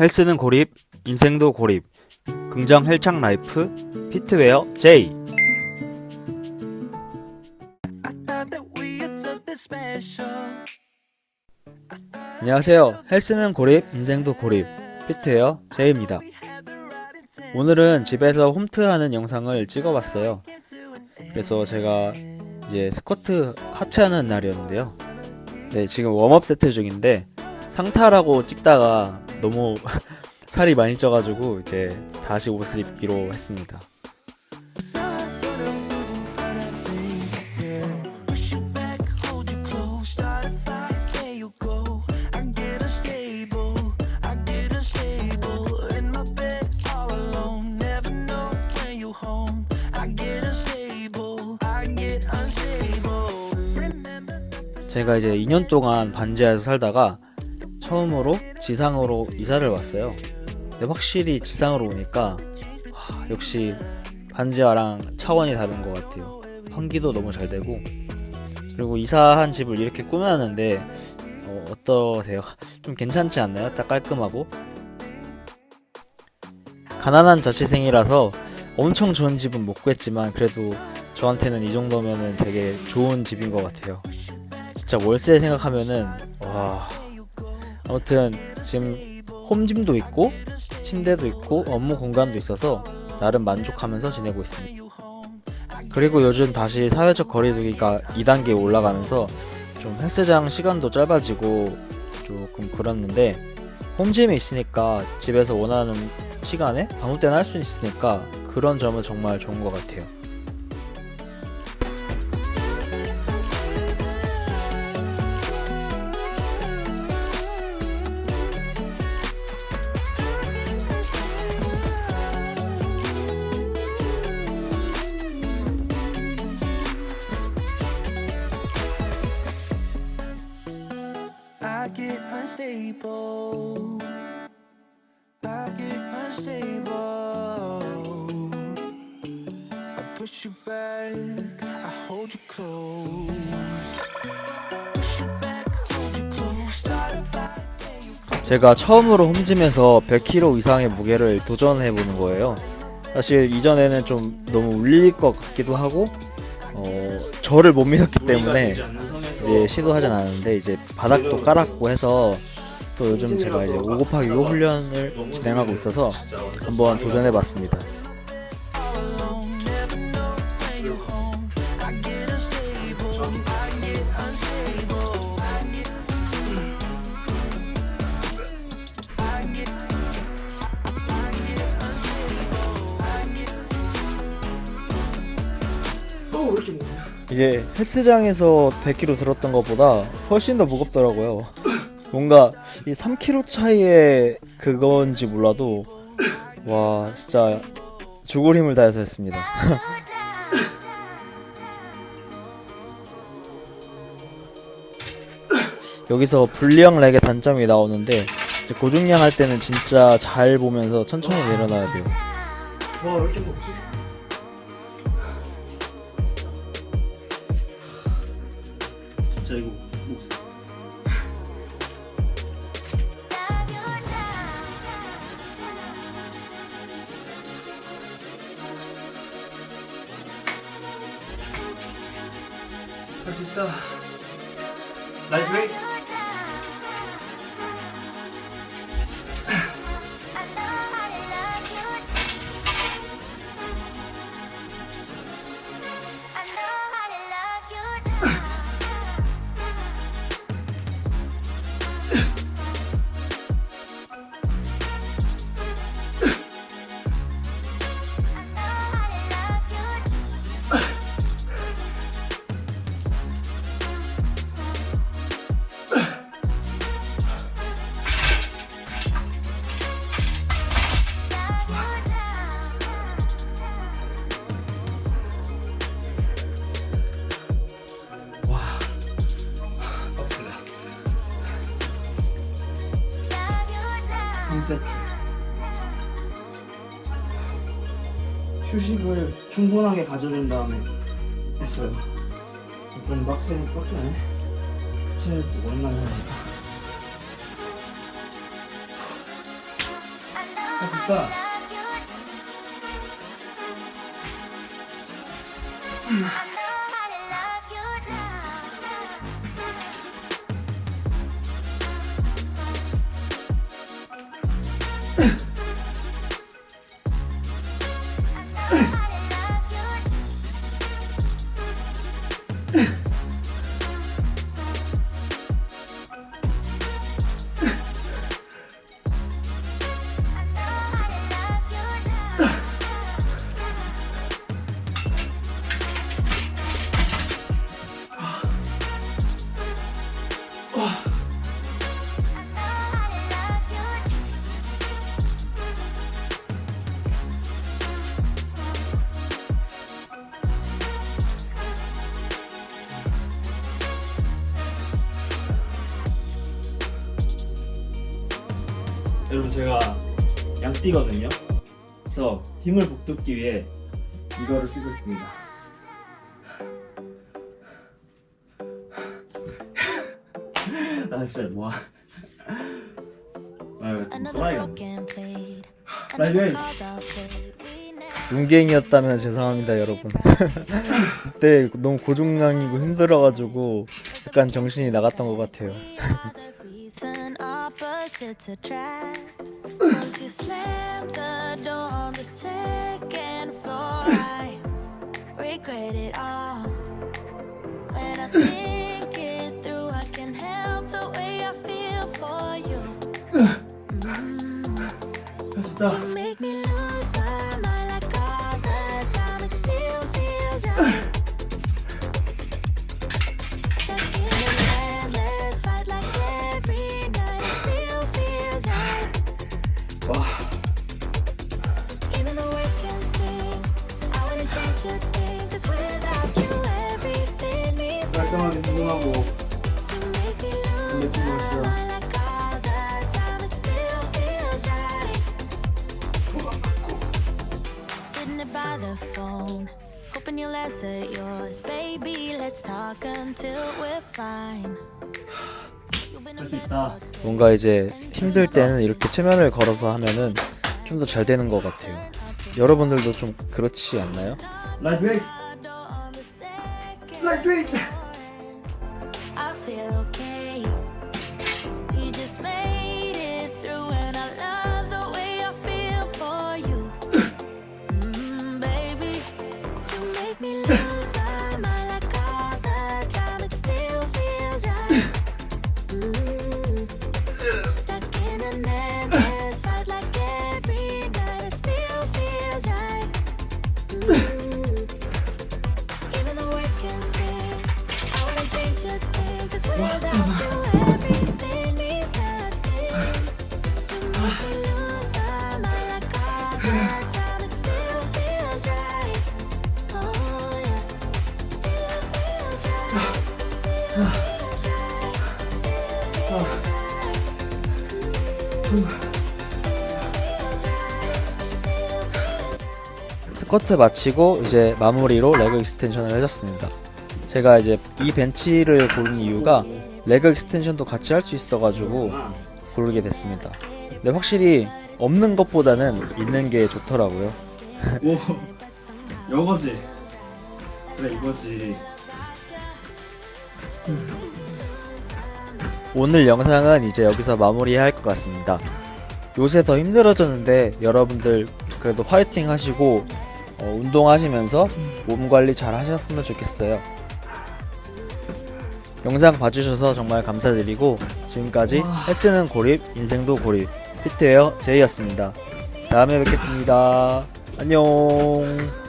헬스는 고립, 인생도 고립. 긍정 헬창 라이프, 피트웨어 J. 안녕하세요. 헬스는 고립, 인생도 고립. 피트웨어 J입니다. 오늘은 집에서 홈트하는 영상을 찍어봤어요. 그래서 제가 이제 스쿼트 하체하는 날이었는데요. 네, 지금 웜업 세트 중인데 상타라고 찍다가 너무 살이 많이 쪄가지고 이제 다시 옷을 입기로 했습니다. 제가 이제 2년 동안 반지하에서 살다가 처음으로 지상으로 이사를 왔어요. 근데 확실히 지상으로 오니까 하, 역시 반지하랑 차원이 다른 것 같아요. 환기도 너무 잘 되고 그리고 이사한 집을 이렇게 꾸며놨는데 어, 어떠세요? 좀 괜찮지 않나요? 딱 깔끔하고 가난한 자취생이라서 엄청 좋은 집은 못 구했지만 그래도 저한테는 이 정도면은 되게 좋은 집인 것 같아요. 진짜 월세 생각하면은 와 아무튼 지금 홈짐도 있고 침대도 있고 업무 공간도 있어서 나름 만족하면서 지내고 있습니다. 그리고 요즘 다시 사회적 거리두기가 2단계 올라가면서 좀 헬스장 시간도 짧아지고 조금 그렇는데 홈짐이 있으니까 집에서 원하는 시간에 아무 때나 할 수 있으니까 그런 점은 정말 좋은 것 같아요. Unstable. I get unstable. I push you back, I hold you close. Push you back, hold you close. Start a fight, there you go. 제가 처음으로 홈짐에서 100kg 이상의 무게를 도전해 보는 거예요. 사실 이전에는 좀 너무 울릴 것 같기도 하고 어, 저를 못 믿었기 때문에 이제 시도하진 않았는데 이제 바닥도 깔았고 해서 또 요즘 제가 이제 5 곱하기 5 훈련을 진행하고 있어서 한번 도전해 봤습니다. All alone, never know when you're home. I get unstable. I get unstable. I get. I get. I get unstable. I get. 이게 헬스장에서 100kg 들었던 것보다 훨씬 더 무겁더라고요. 뭔가 이 3kg 차이의 그건지 몰라도 와 진짜 죽을 힘을 다해서 했습니다. 여기서 불리형 렉의 단점이 나오는데 이제 고중량 할 때는 진짜 잘 보면서 천천히 내려놔야 돼요. 와, 왜 이렇게 먹지? 진짜 이거 할 수 있다. 빡 휴식을 충분하게 가져준 다음에 했어요. 좀 빡세, 빡세네. 하체를 오랜만에 하니까. 됐 다. 여러분 제가 양띠거든요. 그래서 힘을 북돋기 위해 이거를 쓰고 있습니다. 아 진짜 뭐야? 빨리. 눈갱이였다면 죄송합니다 여러분 그때 너무 고종량이고 힘들어가지고 약간 정신이 나갔던 것 같아요 opposites trap. Once you slam the door on the second floor, I regret it all. When I think it through, I can help the way I feel for you. 됐다. You make me lose my mind like all the time. It still feels right. 깔끔하게 right. Sitting there by the phone, hoping you'll answer yours. Baby, let's talk until we're fine. 할수 있다. 뭔가 이제 힘들 때는 이렇게 체면을 걸어서 하면은 좀 더 잘 되는 것 같아요 여러분들도 좀 그렇지 않나요? 라이트 스쿼트 마치고 이제 마무리로 레그 익스텐션을 해줬습니다. 제가 이제 이 벤치를 고른 이유가 레그 익스텐션도 같이 할 수 있어가지고 고르게 됐습니다. 근데 확실히 없는 것보다는 있는 게 좋더라고요. 오 이거지. 그래 이거지. 오늘 영상은 이제 여기서 마무리할 것 같습니다. 요새 더 힘들어졌는데 여러분들 그래도 화이팅 하시고 어, 운동하시면서 몸 관리 잘 하셨으면 좋겠어요. 영상 봐주셔서 정말 감사드리고 지금까지 헬스는 고립, 인생도 고립, 피트웨어 제이였습니다. 다음에 뵙겠습니다. 안녕.